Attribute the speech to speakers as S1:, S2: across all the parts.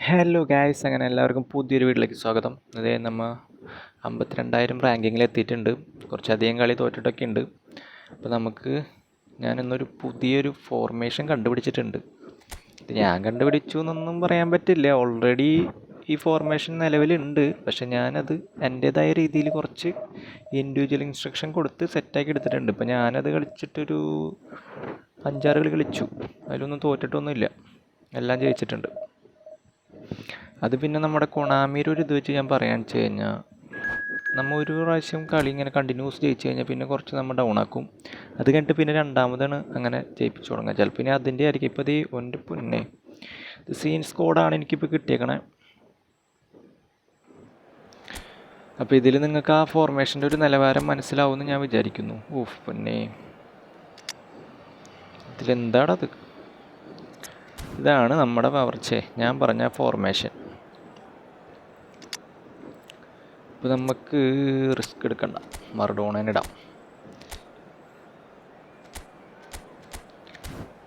S1: Hello guys അങ്ങനെ എല്ലാവർക്കും പുതിയൊരു വീട്ടിലേക്ക് സ്വാഗതം. അതേ നമ്മ അമ്പത്തിരണ്ടായിരം റാങ്കിങ്ങിൽ എത്തിയിട്ടുണ്ട്. കുറച്ചധികം കളി തോറ്റിട്ടൊക്കെ ഉണ്ട്. അപ്പോൾ നമുക്ക് ഞാനിന്നൊരു പുതിയൊരു ഫോർമേഷൻ കണ്ടുപിടിച്ചിട്ടുണ്ട്. ഇത് ഞാൻ കണ്ടുപിടിച്ചു എന്നൊന്നും പറയാൻ പറ്റില്ല. ഓൾറെഡി ഈ ഫോർമേഷൻ നിലവിലുണ്ട്. പക്ഷെ ഞാനത് എന്റേതായ രീതിയിൽ കുറച്ച് ഇൻഡിവിജ്വൽ ഇൻസ്ട്രക്ഷൻ കൊടുത്ത് സെറ്റാക്കി എടുത്തിട്ടുണ്ട്. ഇപ്പോൾ ഞാനത് കളിച്ചിട്ടൊരു അഞ്ചാറ് കളി കളിച്ചു. അതിലൊന്നും തോറ്റിട്ടൊന്നുമില്ല. എല്ലാം ജയിച്ചിട്ടുണ്ട്. അത് പിന്നെ നമ്മുടെ കൊണാമിയുടെ ഒരു ഇത് വെച്ച് ഞാൻ പറയാന്ന് വെച്ച് കഴിഞ്ഞാൽ നമ്മൾ ഒരു പ്രാവശ്യം കളി ഇങ്ങനെ കണ്ടിന്യൂസ് ജയിച്ചു കഴിഞ്ഞാൽ പിന്നെ കുറച്ച് നമ്മൾ ഡൗൺ ആക്കും. അത് കഴിഞ്ഞിട്ട് പിന്നെ രണ്ടാമതാണ് അങ്ങനെ ജയിപ്പിച്ചു തുടങ്ങുക. ചിലപ്പോൾ ഇനി അതിന്റെ ആയിരിക്കും. ഇപ്പോൾ ഇത് ഒന്റെ പൊന്നെ സീൻ സ്കോഡാണ് എനിക്കിപ്പോൾ കിട്ടിയേക്കണേ. അപ്പോൾ ഇതിൽ നിങ്ങൾക്ക് ആ ഫോർമേഷന്റെ ഒരു നിലവാരം മനസ്സിലാവുമെന്ന് ഞാൻ വിചാരിക്കുന്നു. ഓഫ് പൊന്നെ. ഇതിലെന്താടത് ഇതാണ് നമ്മുടെ പവർച്ചേ ഞാൻ പറഞ്ഞ ഫോർമേഷൻ ഇപ്പോൾ നമുക്ക് റിസ്ക് എടുക്കണ്ട. മറഡോണേനെ ഇടാം.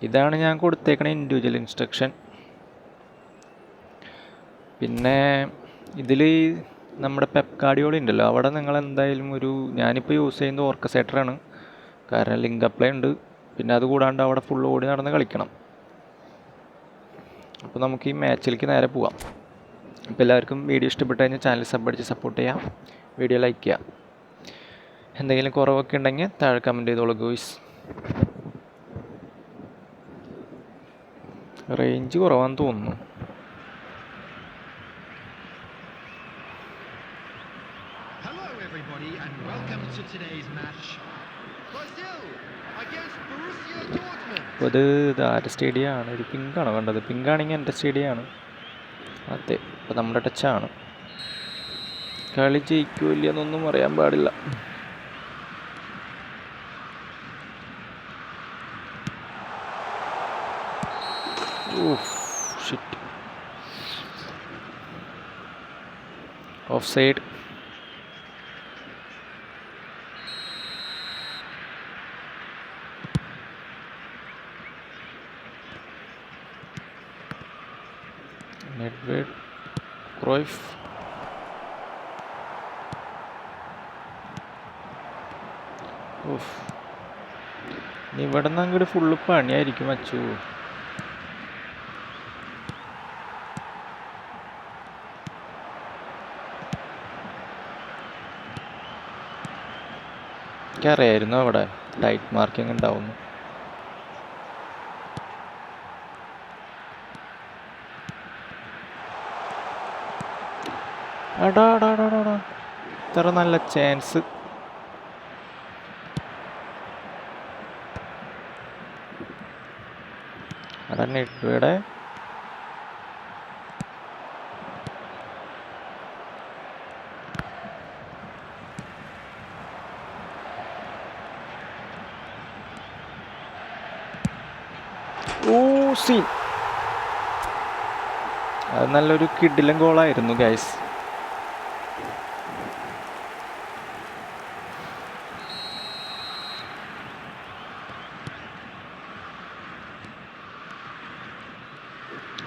S1: ഇതാണ് ഞാൻ കൊടുത്തേക്കണ ഇൻഡിവിജ്വൽ ഇൻസ്ട്രക്ഷൻ പിന്നെ ഇതിൽ നമ്മുടെ പെപ്കാർഡിയോളി ഉണ്ടല്ലോ. അവിടെ നിങ്ങൾ എന്തായാലും ഒരു ഞാനിപ്പോൾ യൂസ് ചെയ്യുന്നത് ഓർക്കസേറ്ററാണ് കാരണം ലിങ്ക് അപ്ലൈ ഉണ്ട്. പിന്നെ അത് കൂടാണ്ട് അവിടെ ഫുൾ ഓടി നടന്ന് കളിക്കണം. അപ്പോൾ നമുക്ക് ഈ മാച്ചിലേക്ക് നേരെ പോവാം. അപ്പോൾ എല്ലാവർക്കും വീഡിയോ ഇഷ്ടപ്പെട്ട് കഴിഞ്ഞാൽ ചാനൽ സബ് അടിച്ച് സപ്പോർട്ട് ചെയ്യാം. വീഡിയോ ലൈക്ക് ചെയ്യാം. എന്തെങ്കിലും കുറവൊക്കെ ഉണ്ടെങ്കിൽ താഴെ കമന്റ് ചെയ്തോളൂ ഗോയ്സ് റേഞ്ച് കുറവാണെന്ന് തോന്നുന്നു. അപ്പോൾ ഇത് ഇത് ആരുടെ സ്റ്റേഡിയമാണ്? ഒരു പിങ്കാണോ കണ്ടത്? പിങ്കാണെങ്കിൽ എന്റെ സ്റ്റേഡിയമാണ്. അതെ അപ്പോൾ നമ്മുടെ ടച്ചാണ്. കളി ജയിക്കൂല്ല എന്നൊന്നും അറിയാൻ പാടില്ല. ഷിറ്റ് ഓഫ് സൈഡ് ഇനി ഇവിടെ നിന്ന് അങ്ങോട്ട് ഫുള്ള് പണിയായിരിക്കും അച്ചു. എനിക്കറിയായിരുന്നു അവിടെ ടൈറ്റ് മാർക്കിംഗ് ഉണ്ടാവുന്നു ഇത്ര നല്ല ചാൻസ് അതന്നെ ഇട്ടു സീൻ. അത് നല്ലൊരു കിഡിലും ഗോളായിരുന്നു ഗൈസ്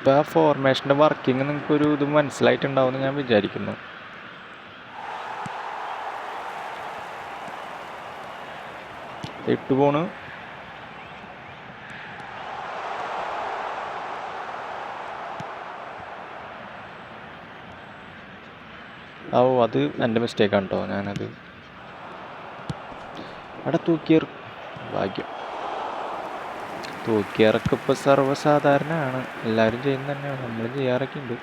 S1: ഇപ്പോൾ ആ ഫോർമേഷന്റെ വർക്കിംഗ് നിങ്ങൾക്കൊരു ഇത് മനസ്സിലായിട്ടുണ്ടാവുമെന്ന് ഞാൻ വിചാരിക്കുന്നു. ഇട്ട് പോണ്. ഓ അത് എന്റെ മിസ്റ്റേക്കാണ് കേട്ടോ ഞാനത്. അവിടെ തൂക്കിയർ ഭാഗ്യം. തൂക്കിയറൊക്കെ ഇപ്പോൾ സർവസാധാരണമാണ് എല്ലാവരും ചെയ്യുന്ന തന്നെയാണ്. നമ്മളും ചെയ്യാറൊക്കെ ഉണ്ട്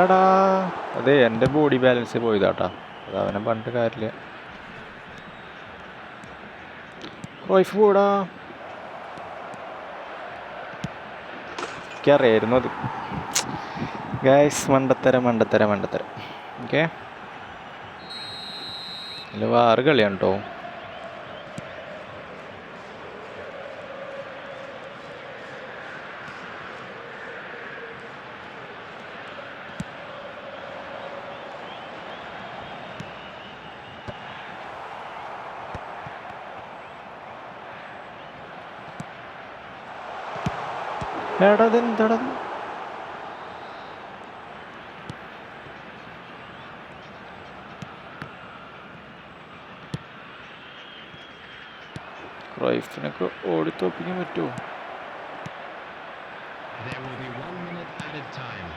S1: എടാ അതെ എന്റെ ബോഡി ബാലൻസ് പോയതാട്ടാ. അത് അവനെ പറഞ്ഞിട്ട് കാര്യമില്ല. വൈഫ് കൂടാ എനിക്കറിയായിരുന്നു അത്. ഗായ്സ് മണ്ടത്തരം മണ്ടത്തരം മണ്ടത്തരം. ഓക്കെ അല്ല വേറെ കളിയാണ് കേട്ടോ എടാ ഇതെന്താടാ ഇത്? ക്രൈഫിനൊക്കെ ഓടിത്തോപ്പിക്കാൻ പറ്റുമോ
S2: There will be one minute added time.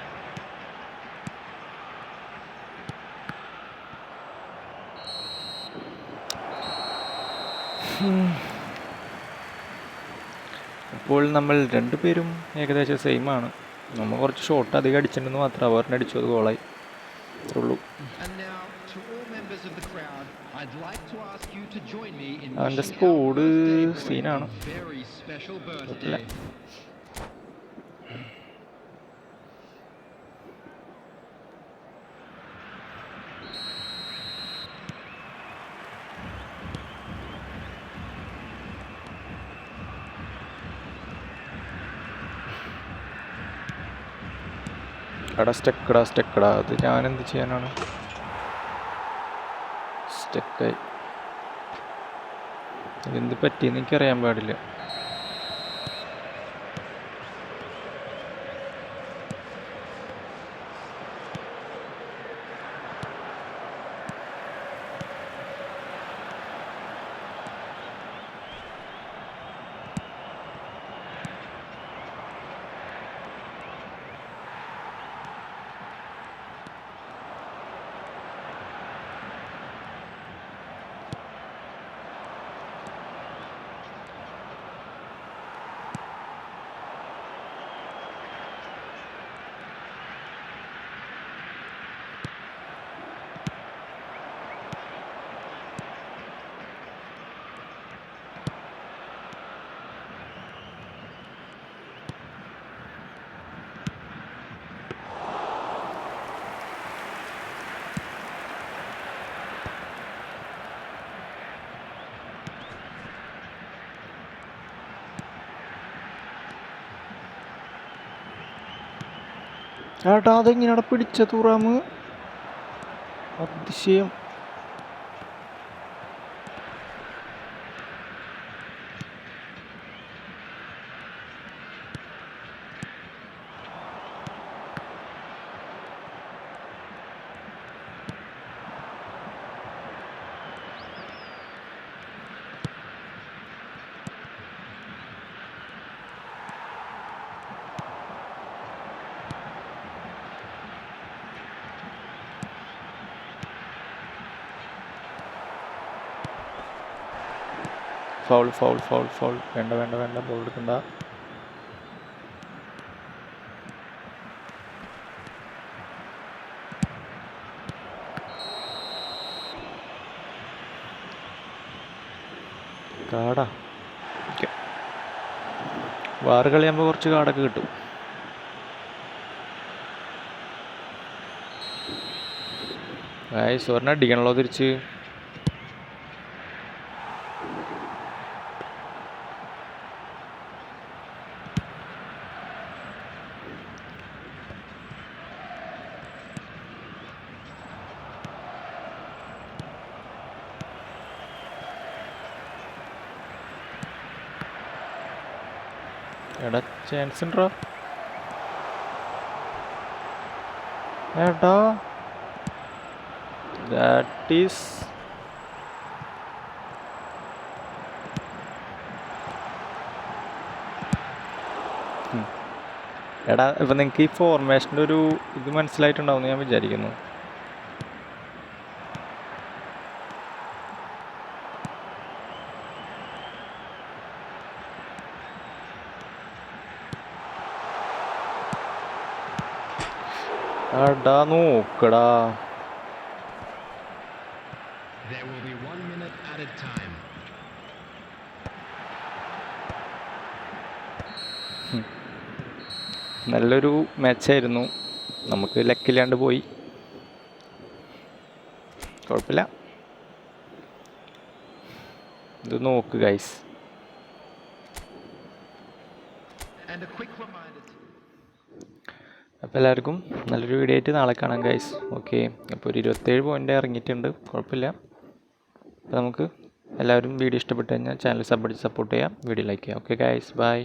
S1: ഇപ്പോൾ നമ്മൾ രണ്ടുപേരും ഏകദേശം സെയിം ആണ്. നമ്മൾ കുറച്ച് ഷോട്ട് അധികം അടിച്ചിട്ടുണ്ടെന്ന് മാത്രം അവരുടെ അടിച്ചു. അത് ഗോളായി അത്രേ ഉള്ളൂ.
S2: സീനാണ് now, to
S1: എടാ സ്റ്റെക്കടാ സ്റ്റെക്കടാ. അത് ഞാൻ എന്ത് ചെയ്യാനാണ്? സ്റ്റെക്കായി. എന്ത് പറ്റിയെന്ന് എനിക്കറിയാൻ പാടില്ല. ഏട്ടാ അതെങ്ങനെയാണ് പിടിച്ച തുറാമ് അതിശയം. ഫൗൾ ഫൗൾ ഫൗൾ ഫൗൾ വേണ്ട വേണ്ട വേണ്ട. ബോൾ എടുക്കണ്ട. കാടാ. ഓക്കെ. വാറ് കളിയാകുമ്പോൾ കുറച്ച് കാടൊക്കെ കിട്ടും. ആയി സ്വർണ അടിക്കണല്ലോ തിരിച്ച്. എടാ ചാൻസ് ഉണ്ടോ എടാ ദാറ്റ് ഈസ് എടാ ഇപ്പം നിങ്ങൾക്ക് ഈ ഫോർമേഷന്റെ ഒരു ഇത് മനസ്സിലായിട്ടുണ്ടാവും ഞാൻ വിചാരിക്കുന്നു. എടാ നോക്കടാ
S2: There will be one minute added time.
S1: നല്ലൊരു മാച്ചായിരുന്നു നമുക്ക് ലക്കില്ലാണ്ട് പോയി കുഴപ്പമില്ല ഇത് നോക്ക് guys
S2: And a quick reminder
S1: അപ്പോൾ എല്ലാവർക്കും നല്ലൊരു വീഡിയോ ആയിട്ട് നാളെ കാണാം ഗൈസ് ഓക്കെ അപ്പോൾ ഒരു ഇരുപത്തേഴ് പോയിന്റ് ഇറങ്ങിയിട്ടുണ്ട്. കുഴപ്പമില്ല. അപ്പോൾ നമുക്ക് എല്ലാവരും വീഡിയോ ഇഷ്ടപ്പെട്ട് കഴിഞ്ഞാൽ ചാനൽ സപ്പോർട്ട് സപ്പോർട്ട് ചെയ്യാം വീഡിയോ ലൈക്ക് ചെയ്യാം ഓക്കെ ഗൈസ് ബൈ